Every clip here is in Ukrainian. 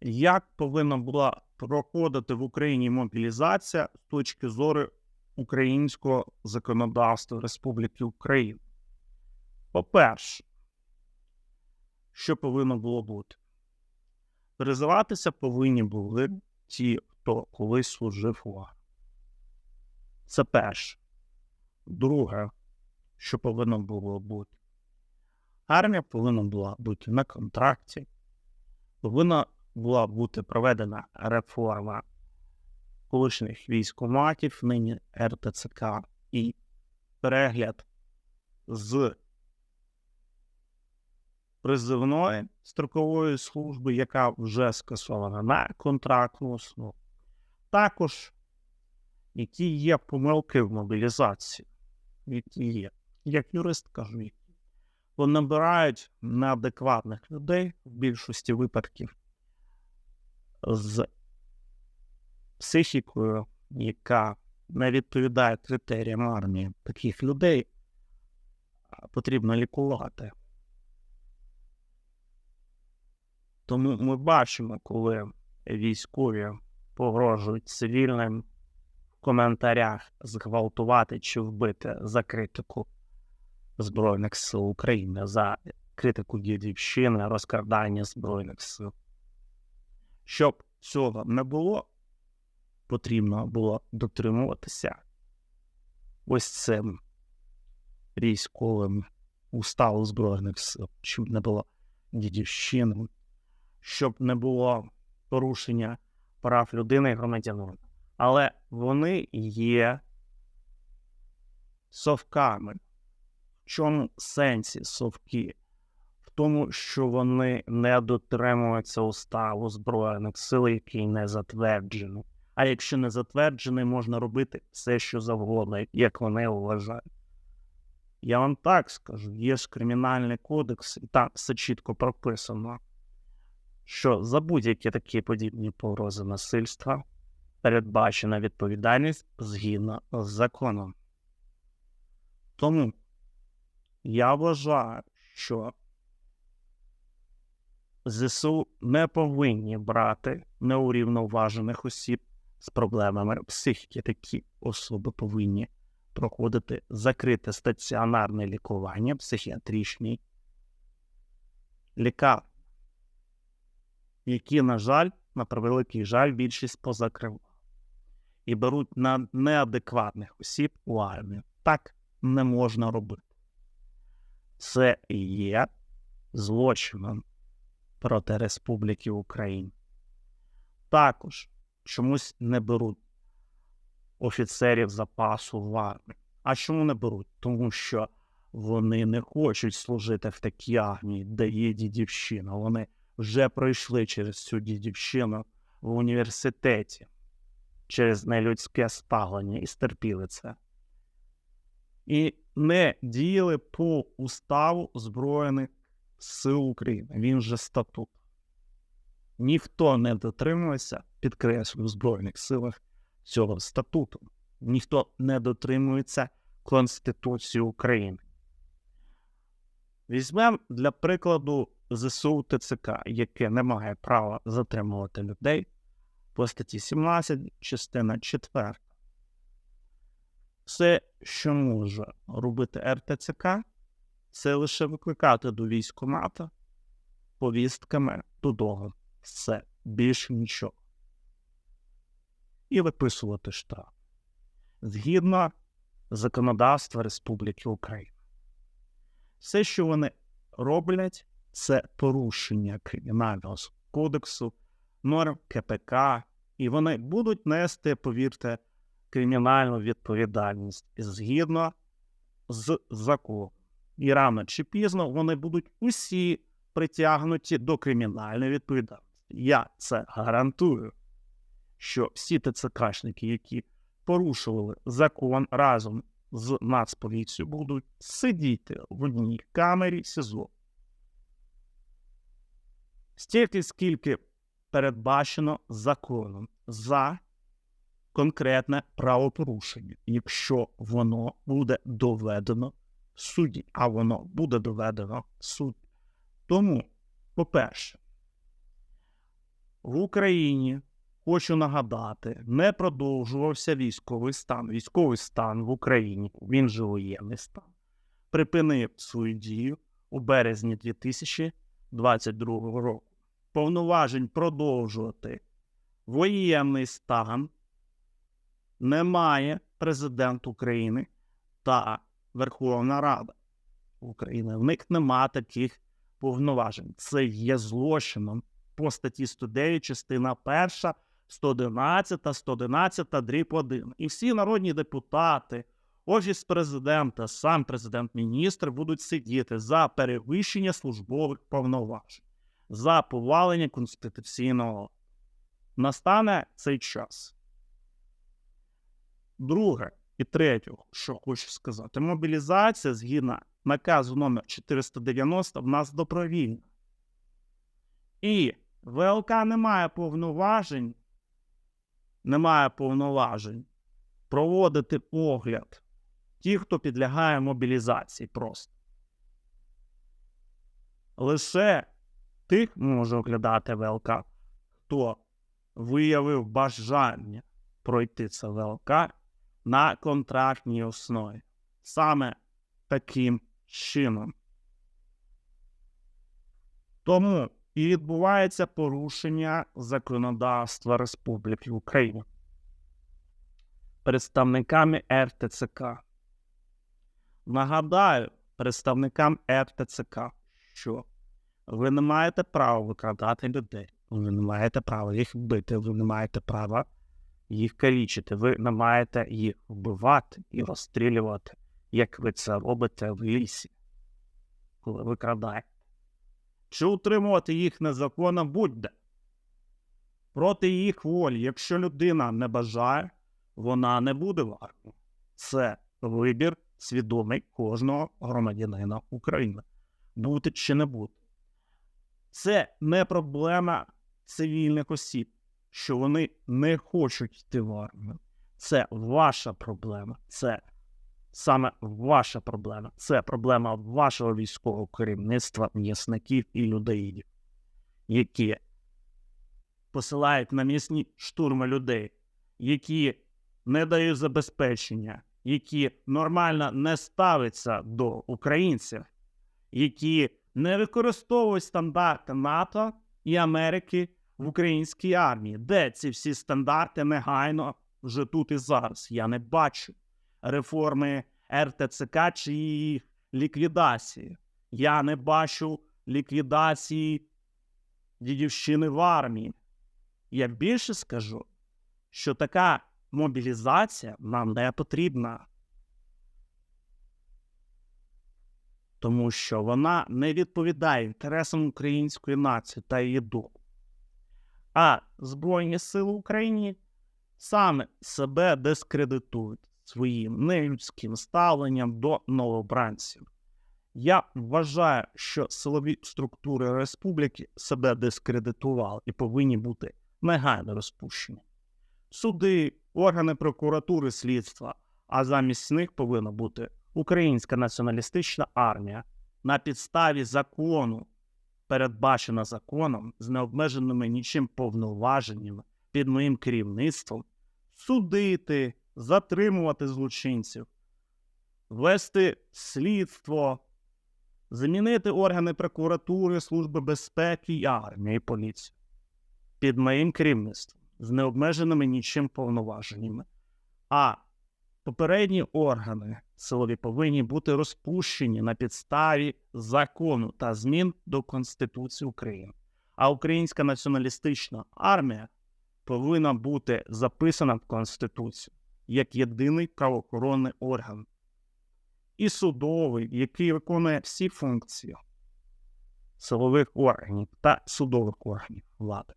як повинна була проходити в Україні мобілізація з точки зору українського законодавства Республіки Україна. По-перше, що повинно було бути? Призиватися повинні були ті, хто колись служив у армії. Це перше. Друге, що повинно було бути. Армія повинна була бути на контракті, повинна була бути проведена реформа колишніх військоматів, нині РТЦК, і перегляд з призивної строкової служби, яка вже скасована на контрактну основу. Також які є помилки в мобілізації, які є. Як юрист кажу, які. Набирають неадекватних людей в більшості випадків з психікою, яка не відповідає критеріям армії таких людей, потрібно лікувати. Тому ми бачимо, коли військові погрожують цивільним в коментарях зґвалтувати чи вбити за критику Збройних сил України, за критику дідівщини, розкрадання Збройних сил. Щоб цього не було, потрібно було дотримуватися ось цим військовим уставу Збройних сил, щоб не було дідівщини, щоб не було порушення прав людини і громадянина. Але вони є совками. В чому сенсі совки? Тому, що вони не дотримуються уставу Збройних сил, який не затверджений. А якщо не затверджений, можна робити все, що завгодно, як вони вважають. Я вам так скажу: є ж кримінальний кодекс, і там все чітко прописано, що за будь-які такі подібні погрози насильства передбачена відповідальність згідно з законом. Тому я вважаю, що ЗСУ не повинні брати неурівноважених осіб з проблемами психіки. Такі особи повинні проходити закрите стаціонарне лікування, психіатричний лікар, які, на жаль, на превеликий жаль, більшість позакривала. І беруть на неадекватних осіб у армію. Так не можна робити. Це є злочином проти Республіки Україна. Також чомусь не беруть офіцерів запасу в армію. А чому не беруть? Тому що вони не хочуть служити в такій армії, де є дідівщина. Вони вже пройшли через цю дідівщину в університеті через нелюдське ставлення і стерпіли це. І не діяли по уставу Збройних сил України. Він же статут. Ніхто не дотримується, підкреслю, в Збройних силах цього статуту. Ніхто не дотримується Конституції України. Візьмемо для прикладу ЗСУ ТЦК, яке не має права затримувати людей по статті 17, частина 4. Все, що може робити РТЦК, це лише викликати до військомата повістками додому. Все, більше нічого. І виписувати штраф згідно законодавства Республіки Україна. Все, що вони роблять, це порушення кримінального кодексу, норм КПК, і вони будуть нести, повірте, кримінальну відповідальність згідно з законом. І рано чи пізно вони будуть усі притягнуті до кримінальної відповідальності. Я це гарантую, що всі ТЦКшники, які порушували закон разом з Нацполіцією, будуть сидіти в одній камері СІЗО. Стільки, скільки передбачено законом за конкретне правопорушення, якщо воно буде доведено в суді, а воно буде доведено в суді. Тому, по-перше, в Україні, хочу нагадати, не продовжувався військовий стан. Військовий стан в Україні, він же воєнний стан, припинив свою дію у березні 2022 року. Повноважень продовжувати воєнний стан немає президент України та Верховна Рада України. В них нема таких повноважень. Це є злочином по статті 109, частина 1, 111, 111, дріб 1. І всі народні депутати, офіс президента, сам президент-міністр будуть сидіти за перевищення службових повноважень, за повалення конституційного. Настане цей час. Друге і третє, що хочу сказати, мобілізація згідно наказу номер 490 в нас добровільна. І ВЛК не має повноважень, не має повноважень проводити огляд тих, хто підлягає мобілізації просто. Лише тих може оглядати ВЛК, хто виявив бажання пройти це ВЛК на контрактній основі. Саме таким чином. Тому і відбувається порушення законодавства Республіки Україна представниками РТЦК. Нагадаю представникам РТЦК, що ви не маєте права викрадати людей, ви не маєте права їх бити, ви не маєте права їх калічити, ви не маєте їх вбивати і розстрілювати, як ви це робите в лісі, коли викрадаєте. Чи утримувати їх незаконно будь-де. Проти їх волі, якщо людина не бажає, вона не буде в армії. Це вибір свідомий кожного громадянина України. Бути чи не бути. Це не проблема цивільних осіб, що вони не хочуть йти в армію. Це ваша проблема. Це саме ваша проблема. Це проблема вашого військового керівництва, м'ясників і людоїдів, які посилають на м'ясні штурми людей, які не дають забезпечення, які нормально не ставляться до українців, які не використовують стандарти НАТО і Америки в українській армії. Де ці всі стандарти негайно вже тут і зараз? Я не бачу реформи РТЦК чи її ліквідації. Я не бачу ліквідації дідівщини в армії. Я більше скажу, що така мобілізація нам не потрібна. Тому що вона не відповідає інтересам української нації та її духу. А Збройні Сили України саме себе дискредитують своїм нелюдським ставленням до новобранців. Я вважаю, що силові структури республіки себе дискредитували і повинні бути негайно розпущені. Суди, органи прокуратури слідства, а замість них повинна бути Українська націоналістична армія на підставі закону, передбачена законом з необмеженими нічим повноваженнями під моїм керівництвом, судити, затримувати злочинців, вести слідство, замінити органи прокуратури, Служби безпеки і армії поліції під моїм керівництвом з необмеженими нічим повноваженнями. А попередні органи силові повинні бути розпущені на підставі закону та змін до Конституції України. А Українська націоналістична армія повинна бути записана в Конституцію як єдиний правоохоронний орган і судовий, який виконує всі функції силових органів та судових органів влади.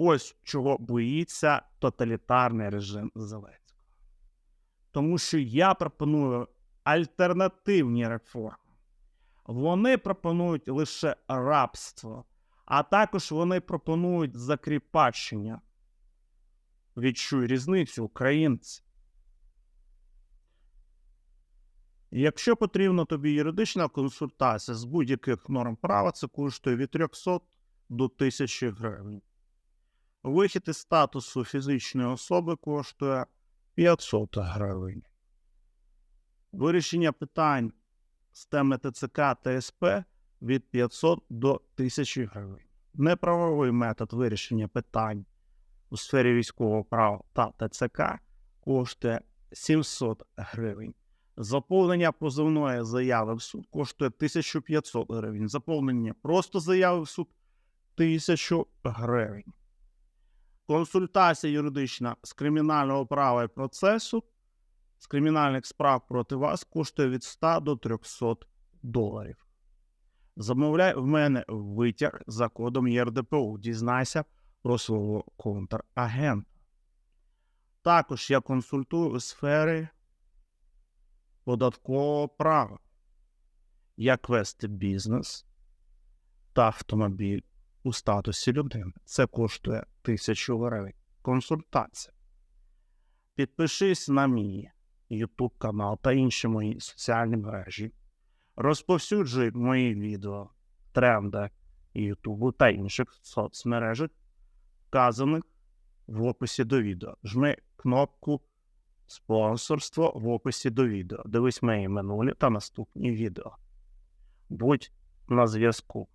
Ось чого боїться тоталітарний режим Зеленського. Тому що я пропоную альтернативні реформи. Вони пропонують лише рабство, а також вони пропонують закріпачення. Відчуй різницю українці. Якщо потрібна тобі юридична консультація з будь-яких норм права, це коштує від 300 до 1000 гривень. Вихід із статусу фізичної особи коштує 500 гривень. Вирішення питань з теми ТЦК та СП від 500 до 1000 гривень. Неправовий метод вирішення питань у сфері військового права та ТЦК коштує 700 гривень. Заповнення позовної заяви в суд коштує 1500 гривень. Заповнення просто заяви в суд 1000 гривень. Консультація юридична з кримінального права і процесу з кримінальних справ проти вас коштує від 100 до 300 доларів. Замовляй в мене витяг за кодом ЄРДПУ. Дізнайся про свого контрагента. Також я консультую у сфері податкового права, як вести бізнес та автомобіль у статусі людини. Це коштує 1000 гривень. Консультація. Підпишись на мій YouTube канал та інші мої соціальні мережі. Розповсюджуй мої відео, тренди YouTube та інших соцмережах, вказаних в описі до відео. Жми кнопку спонсорство в описі до відео. Дивись мої минулі та наступні відео. Будь на зв'язку.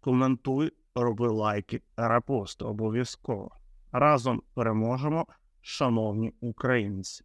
Коментуй, роби лайки, репости обов'язково. Разом переможемо, шановні українці.